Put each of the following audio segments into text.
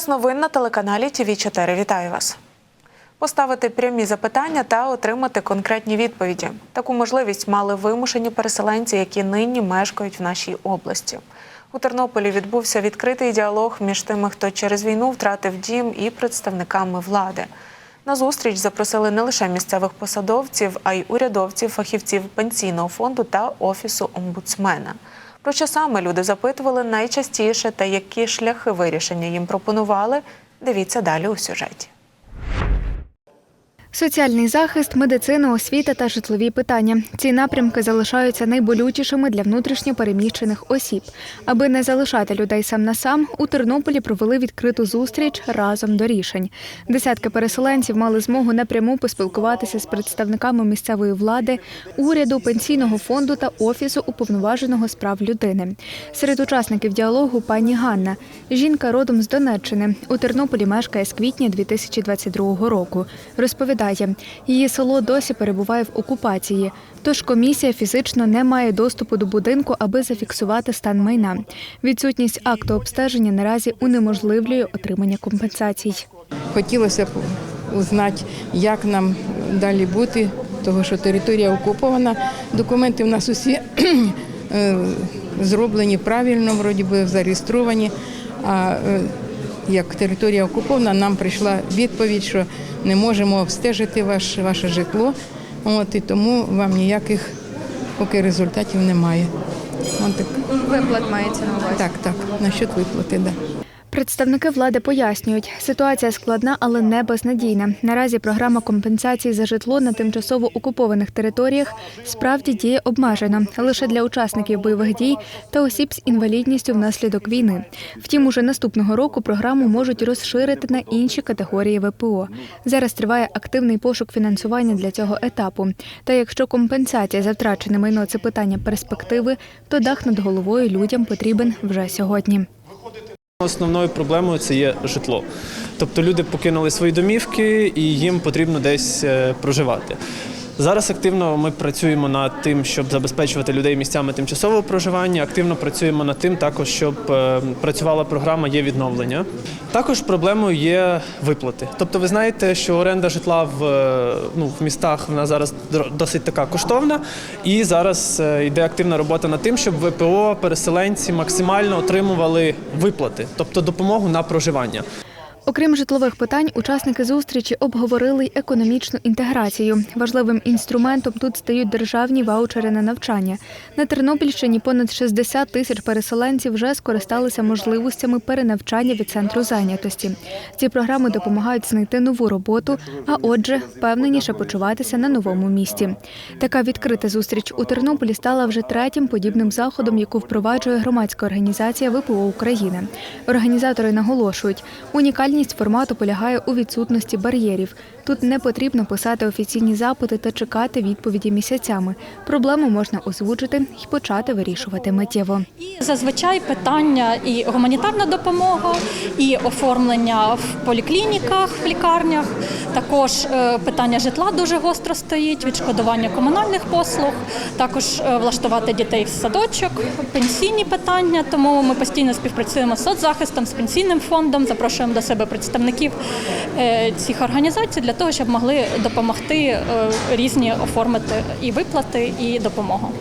Час новин на телеканалі ТВ 4 Вітаю вас. Поставити прямі запитання та отримати конкретні відповіді. Таку можливість мали вимушені переселенці, які нині мешкають в нашій області. У Тернополі відбувся відкритий діалог між тими, хто через війну втратив дім, і представниками влади. На зустріч запросили не лише місцевих посадовців, а й урядовців, фахівців пенсійного фонду та офісу омбудсмена. Про що саме люди запитували найчастіше та які шляхи вирішення їм пропонували, дивіться далі у сюжеті. Соціальний захист, медицина, освіта та житлові питання. Ці напрямки залишаються найболючішими для внутрішньо переміщених осіб. Аби не залишати людей сам на сам, у Тернополі провели відкриту зустріч разом до рішень. Десятки переселенців мали змогу напряму поспілкуватися з представниками місцевої влади, уряду, пенсійного фонду та офісу уповноваженого з прав людини. Серед учасників діалогу пані Ганна. Жінка родом з Донеччини. У Тернополі мешкає з квітня 2022 року. Розповідає, її село досі перебуває в окупації. Тож комісія фізично не має доступу до будинку, аби зафіксувати стан майна. Відсутність акту обстеження наразі унеможливлює отримання компенсацій. Хотілося б узнати, як нам далі бути, тому що територія окупована. Документи в нас усі е, зроблені правильно, вроді би зареєстровані. А е, як територія окупована, нам прийшла відповідь, що не можемо обстежити ваш, ваше житло. От, і тому вам ніяких поки результатів немає. От так, Виплат мається на увазі. так, так, насчет виплати, так. Да. Представники влади пояснюють, ситуація складна, але не безнадійна. Наразі програма компенсації за житло на тимчасово окупованих територіях справді діє обмежено лише для учасників бойових дій та осіб з інвалідністю внаслідок війни. Втім, уже наступного року програму можуть розширити на інші категорії ВПО. Зараз триває активний пошук фінансування для цього етапу. Та якщо компенсація за втрачене майно це питання перспективи, то дах над головою людям потрібен вже сьогодні. Основною проблемою це є житло. Тобто люди покинули свої домівки і їм потрібно десь е, проживати. Зараз активно ми працюємо над тим, щоб забезпечувати людей місцями тимчасового проживання. Активно працюємо над тим, також щоб е, працювала програма є відновлення. Також проблемою є виплати. Тобто, ви знаєте, що оренда житла в, е, ну, в містах вона зараз досить така коштовна, і зараз е, йде активна робота над тим, щоб ВПО переселенці максимально отримували виплати, тобто допомогу на проживання. Окрім житлових питань, учасники зустрічі обговорили й економічну інтеграцію. Важливим інструментом тут стають державні ваучери на навчання. На Тернопільщині понад 60 тисяч переселенців вже скористалися можливостями перенавчання від центру зайнятості. Ці програми допомагають знайти нову роботу, а отже, впевненіше почуватися на новому місці. Така відкрита зустріч у Тернополі стала вже третім подібним заходом, яку впроваджує громадська організація ВПО України. Організатори наголошують, унікальність формату полягає у відсутності бар'єрів. Тут не потрібно писати офіційні запити та чекати відповіді місяцями. Проблему можна озвучити і почати вирішувати миттєво. І зазвичай питання і гуманітарна допомога, і оформлення в поліклініках, в лікарнях. Також е, питання житла дуже гостро стоїть, відшкодування комунальних послуг, також е, влаштувати дітей в садочок, пенсійні питання. Тому ми постійно співпрацюємо з соцзахистом, з пенсійним фондом, запрошуємо до себе представників е, цих організацій для того, щоб могли допомогти е, різні оформити і виплати, і допомогу.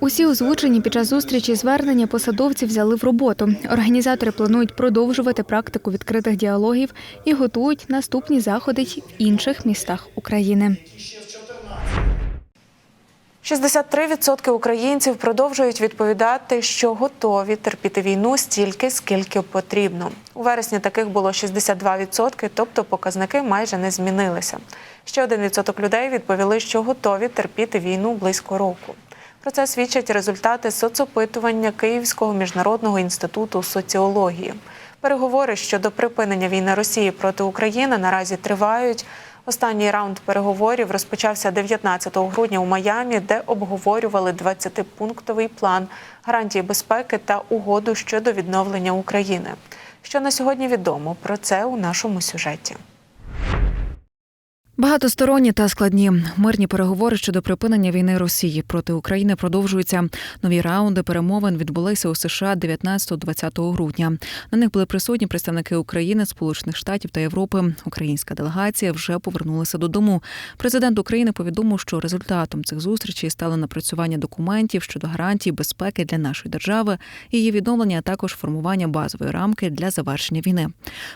Усі озвучені під час зустрічі звернення посадовці взяли в роботу. Організатори планують продовжувати практику відкритих діалогів і готують наступні заходи в інших містах України. 63% українців продовжують відповідати, що готові терпіти війну стільки, скільки потрібно. У вересні таких було 62%, тобто показники майже не змінилися. Ще один відсоток людей відповіли, що готові терпіти війну близько року. Про це свідчать результати соцопитування Київського міжнародного інституту соціології. Переговори щодо припинення війни Росії проти України наразі тривають. Останній раунд переговорів розпочався 19 грудня у Майамі, де обговорювали 20-пунктовий план гарантії безпеки та угоду щодо відновлення України. Що на сьогодні відомо про це у нашому сюжеті. Багатосторонні та складні мирні переговори щодо припинення війни Росії проти України продовжуються. Нові раунди перемовин відбулися у США 19-20 грудня. На них були присутні представники України, Сполучених Штатів та Європи. Українська делегація вже повернулася додому. Президент України повідомив, що результатом цих зустрічей стало напрацювання документів щодо гарантій безпеки для нашої держави, її відновлення, а також формування базової рамки для завершення війни.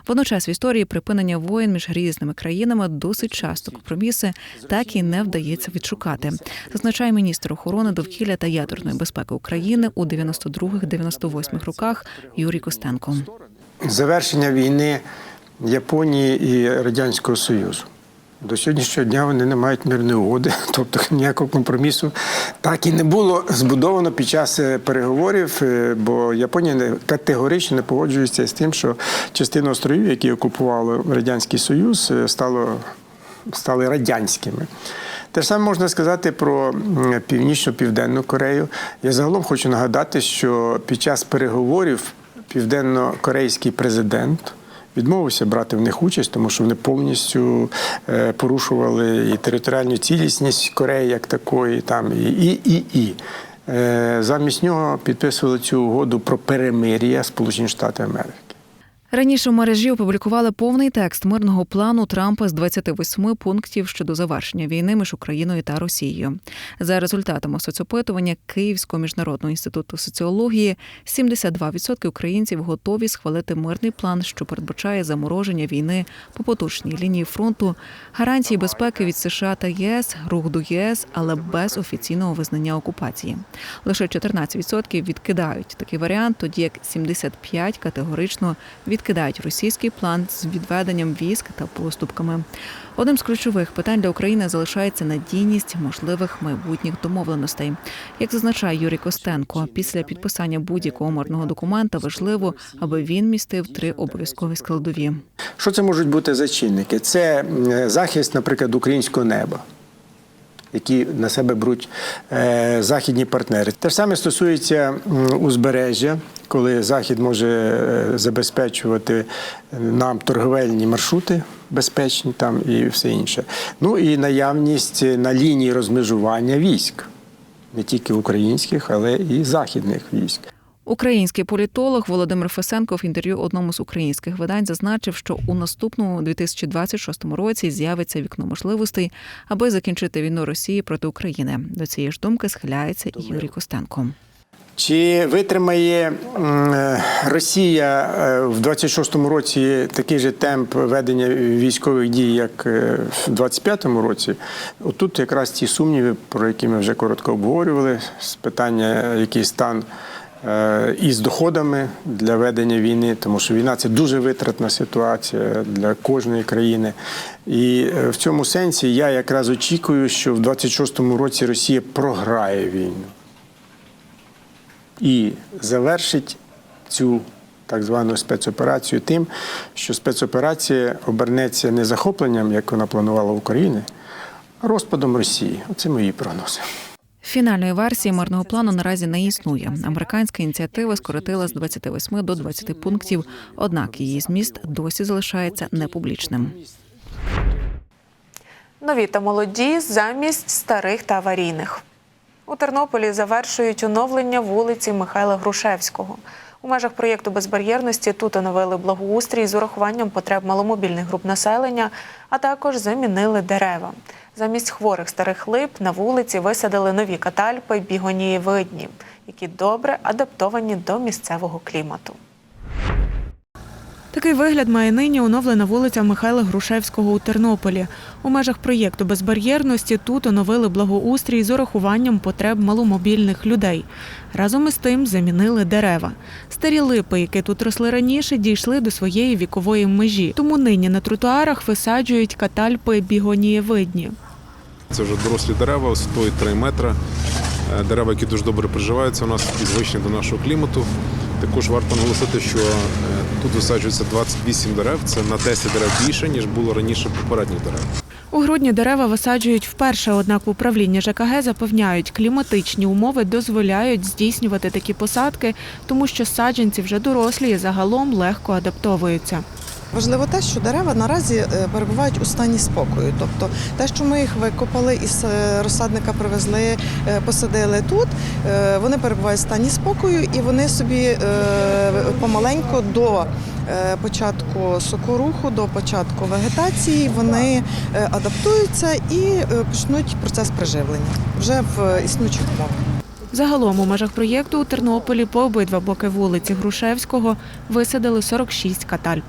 Водночас в історії припинення воєн між різними країнами досить часто компроміси так і не вдається відшукати. Зазначає міністр охорони довкілля та ядерної безпеки України у 92-98 роках Юрій Костенко. завершення війни Японії і Радянського Союзу. До сьогоднішнього дня вони не мають мирної угоди, тобто ніякого компромісу так і не було збудовано під час е, переговорів, е, бо Японія не- категорично не погоджується з тим, що частина островів, які окупували Радянський Союз, е, стало, стали радянськими. Те ж саме можна сказати про Північно-Південну Корею. Я загалом хочу нагадати, що під час переговорів південно-корейський президент відмовився брати в них участь, тому що вони повністю е, порушували і територіальну цілісність Кореї як такої, там і і, і, і. Е, Замість нього підписували цю угоду про перемир'я Сполучені Штати Америки. Раніше в мережі опублікували повний текст мирного плану Трампа з 28 пунктів щодо завершення війни між Україною та Росією. За результатами соцопитування Київського міжнародного інституту соціології 72% українців готові схвалити мирний план, що передбачає замороження війни по поточній лінії фронту, гарантії безпеки від США та ЄС, рух до ЄС, але без офіційного визнання окупації. Лише 14% відкидають такий варіант, тоді як 75% категорично відкидають російський план з відведенням військ та поступками. Одним з ключових питань для України залишається надійність можливих майбутніх домовленостей. Як зазначає Юрій Костенко, після підписання будь-якого мирного документа важливо, аби він містив три обов'язкові складові. Що це можуть бути за чинники? Це захист, наприклад, українського неба. Які на себе беруть е, західні партнери. Те ж саме стосується узбережжя, коли Захід може е, забезпечувати нам торговельні маршрути безпечні там і все інше. Ну і наявність на лінії розмежування військ, не тільки українських, але і західних військ. Український політолог Володимир Фесенко в інтерв'ю одному з українських видань зазначив, що у наступному 2026 році з'явиться вікно можливостей, аби закінчити війну Росії проти України. До цієї ж думки схиляється і Юрій Костенко. Чи витримає е, Росія е, в 26-му році такий же темп ведення військових дій, як е, в 25-му році? Отут якраз ті сумніви, про які ми вже коротко обговорювали, з питання, який стан із доходами для ведення війни, тому що війна це дуже витратна ситуація для кожної країни. І в цьому сенсі я якраз очікую, що в 26-му році Росія програє війну і завершить цю так звану спецоперацію тим, що спецоперація обернеться не захопленням, як вона планувала в Україні, а розпадом Росії. Оце мої прогнози. Фінальної версії мирного плану наразі не існує. Американська ініціатива скоротила з 28 до 20 пунктів, однак її зміст досі залишається непублічним. Нові та молоді замість старих та аварійних. У Тернополі завершують оновлення вулиці Михайла Грушевського. У межах проєкту безбар'єрності тут оновили благоустрій з урахуванням потреб маломобільних груп населення, а також замінили дерева. Замість хворих старих лип на вулиці висадили нові катальпи бігонії видні, які добре адаптовані до місцевого клімату. Такий вигляд має нині оновлена вулиця Михайла Грушевського у Тернополі. У межах проєкту безбар'єрності тут оновили благоустрій з урахуванням потреб маломобільних людей. Разом із тим замінили дерева. Старі липи, які тут росли раніше, дійшли до своєї вікової межі. Тому нині на тротуарах висаджують катальпи бігонієвидні. Це вже дорослі дерева, висотою 3 метри. Е, Дерева, які дуже добре приживаються у нас і звичні до нашого клімату. Також варто наголосити, що е, тут висаджується 28 дерев. Це на 10 дерев більше, ніж було раніше попередніх дерев. У грудні дерева висаджують вперше, однак в управлінні ЖКГ запевняють, кліматичні умови дозволяють здійснювати такі посадки, тому що саджанці вже дорослі і загалом легко адаптовуються. Важливо те, що дерева наразі е, перебувають у стані спокою. Тобто те, що ми їх викопали із е, розсадника привезли, е, посадили тут, вони перебувають в стані спокою і вони собі помаленьку до початку сокоруху, до початку вегетації вони адаптуються і почнуть процес приживлення вже в існуючих умовах. Загалом у межах проєкту у Тернополі по обидва боки вулиці Грушевського висадили 46 катальп.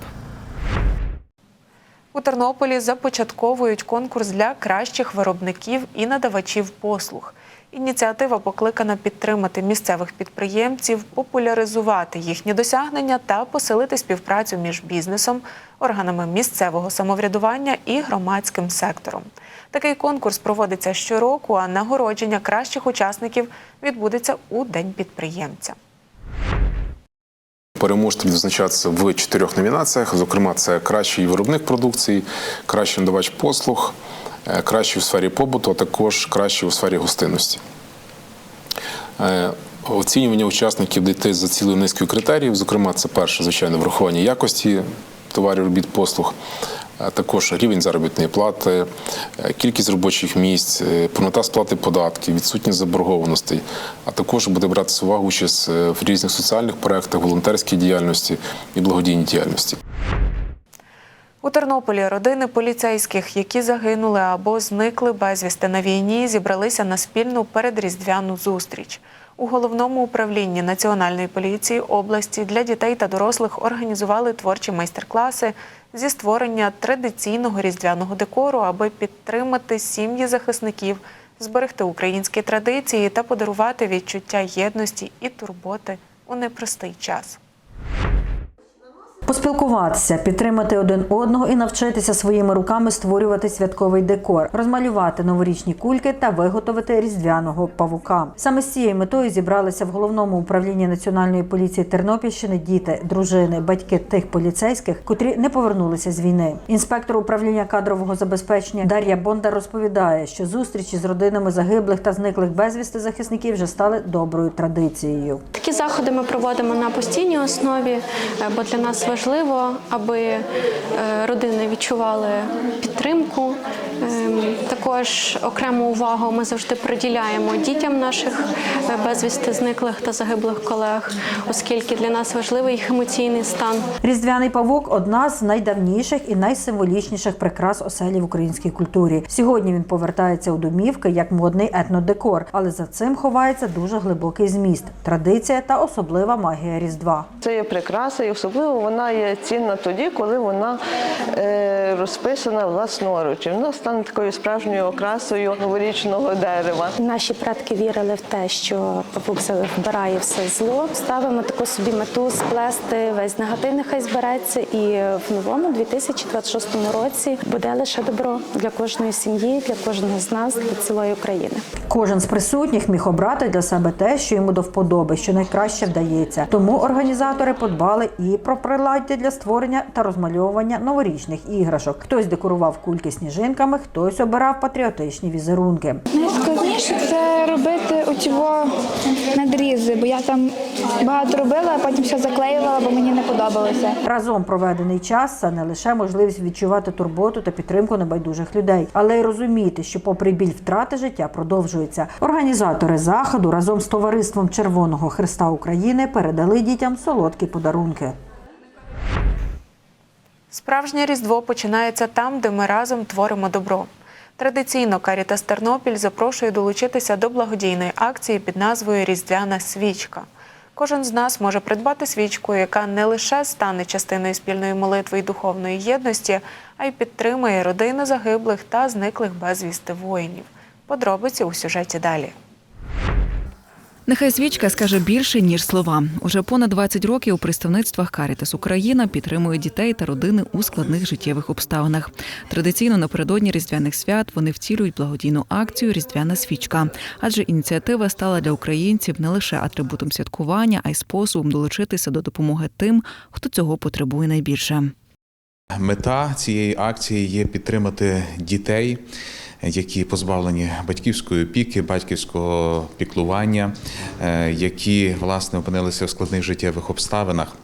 У Тернополі започатковують конкурс для кращих виробників і надавачів послуг. Ініціатива покликана підтримати місцевих підприємців, популяризувати їхні досягнення та посилити співпрацю між бізнесом, органами місцевого самоврядування і громадським сектором. Такий конкурс проводиться щороку, а нагородження кращих учасників відбудеться у День підприємця. Переможці відзначатися в чотирьох номінаціях. Зокрема, це кращий виробник продукції, кращий надавач послуг, е, кращий у сфері побуту, а також кращий у сфері гостинності. Е, Оцінювання учасників дійти за цілою низкою критеріїв. Зокрема, це перше, звичайно, врахування якості товарів, робіт, послуг, також рівень заробітної плати, е, кількість робочих місць, е, повнота сплати податків, відсутність заборгованостей, а також буде братися увагу участь е, в різних соціальних проєктах, волонтерській діяльності і благодійній діяльності. У Тернополі родини поліцейських, які загинули або зникли безвісти на війні, зібралися на спільну передріздвяну зустріч. У головному управлінні Національної поліції області для дітей та дорослих організували творчі майстер-класи зі створення традиційного різдвяного декору, аби підтримати сім'ї захисників, зберегти українські традиції та подарувати відчуття єдності і турботи у непростий час. Поспілкуватися, підтримати один одного і навчитися своїми руками створювати святковий декор, розмалювати новорічні кульки та виготовити різдвяного павука. Саме з цією метою зібралися в головному управлінні національної поліції Тернопільщини діти, дружини, батьки тих поліцейських, котрі не повернулися з війни. Інспектор управління кадрового забезпечення Дар'я Бондар розповідає, що зустрічі з родинами загиблих та зниклих безвісти захисників вже стали доброю традицією. Такі заходи ми проводимо на постійній основі, е, бо для нас важливо, аби е, родини відчували підтримку. Ем, Також окрему увагу ми завжди приділяємо дітям наших е, безвісти зниклих та загиблих колег, оскільки для нас важливий їх емоційний стан. Різдвяний павук одна з найдавніших і найсимволічніших прикрас оселі в українській культурі. Сьогодні він повертається у домівки як модний етнодекор, але за цим ховається дуже глибокий зміст, традиція та особлива магія Різдва. Це є прикраса, і особливо вона є цінна тоді, коли вона е, розписана власноруч. І Вона стане такою справжньою окрасою новорічного дерева. Наші предки вірили в те, що павук вбирає все зло. Ставимо таку собі мету сплести весь негатив, нехай збереться, і в новому 2026 році буде лише добро для кожної сім'ї, для кожного з нас, для цілої України. Кожен з присутніх міг обрати для себе те, що йому до вподоби, що найкраще вдається. Тому організатори подбали і про приладдя для створення та розмальовування новорічних іграшок. Хтось декорував кульки сніжинками, хтось обирав патріотичні візерунки. Найскладніше це робити оці надрізи, бо я там багато робила, а потім все заклеювала, бо мені не подобалося. Разом проведений час це не лише можливість відчувати турботу та підтримку небайдужих людей, але й розуміти, що, попри біль втрати життя, продовжується. Організатори заходу разом з товариством Червоного Христа України передали дітям солодкі подарунки. Справжнє Різдво починається там, де ми разом творимо добро. Традиційно Карітас Тернопіль запрошує долучитися до благодійної акції під назвою Різдвяна свічка. Кожен з нас може придбати свічку, яка не лише стане частиною спільної молитви і духовної єдності, а й підтримує родини загиблих та зниклих безвісти воїнів. Подробиці у сюжеті далі. Нехай свічка скаже більше ніж слова. Уже понад 20 років у представництвах Карітас Україна підтримує дітей та родини у складних життєвих обставинах. Традиційно напередодні різдвяних свят вони втілюють благодійну акцію Різдвяна свічка, адже ініціатива стала для українців не лише атрибутом святкування, а й способом долучитися до допомоги тим, хто цього потребує найбільше. Мета цієї акції є підтримати дітей, які позбавлені батьківської опіки, батьківського піклування, е, які власне опинилися в складних життєвих обставинах.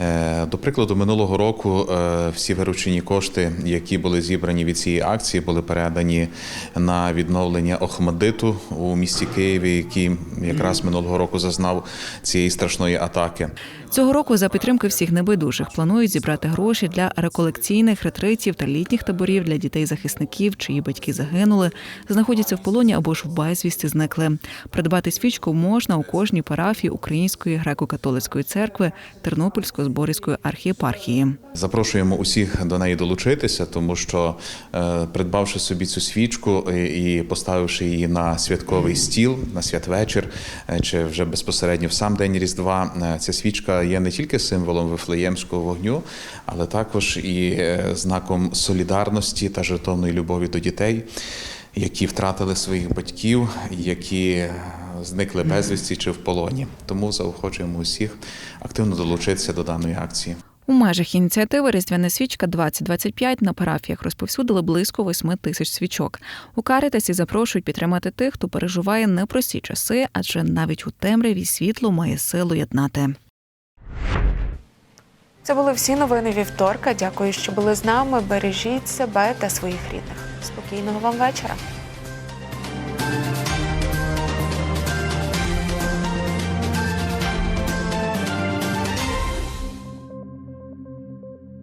Е, До прикладу, минулого року е, всі виручені кошти, які були зібрані від цієї акції, були передані на відновлення Охмадиту у місті Києві, який якраз минулого року зазнав цієї страшної атаки. Цього року за підтримки всіх небайдужих планують зібрати гроші для реколекційних ретритів та літніх таборів для дітей захисників, чиї батьки загинули, знаходяться в полоні або ж в безвісті зникли. Придбати свічку можна у кожній парафії Української греко-католицької церкви Тернопільської зборівської архієпархії. Запрошуємо усіх до неї долучитися, тому що е, придбавши собі цю свічку е, і поставивши її на святковий стіл, на святвечір, е, чи вже безпосередньо в сам день Різдва, ця свічка є не тільки символом вифлеємського вогню, але також і е, знаком солідарності та жертовної любові до дітей, які втратили своїх батьків, які е, зникли безвісті чи в полоні. Тому заохочуємо усіх активно долучитися до даної акції. У межах ініціативи Різдвяна свічка 2025 на парафіях розповсюдили близько 8 тисяч свічок. У Каритасі запрошують підтримати тих, хто переживає непрості часи, адже навіть у темряві світло має силу єднати. Це були всі новини вівторка. Дякую, що були з нами. Бережіть себе та своїх рідних. Спокійного вам вечора.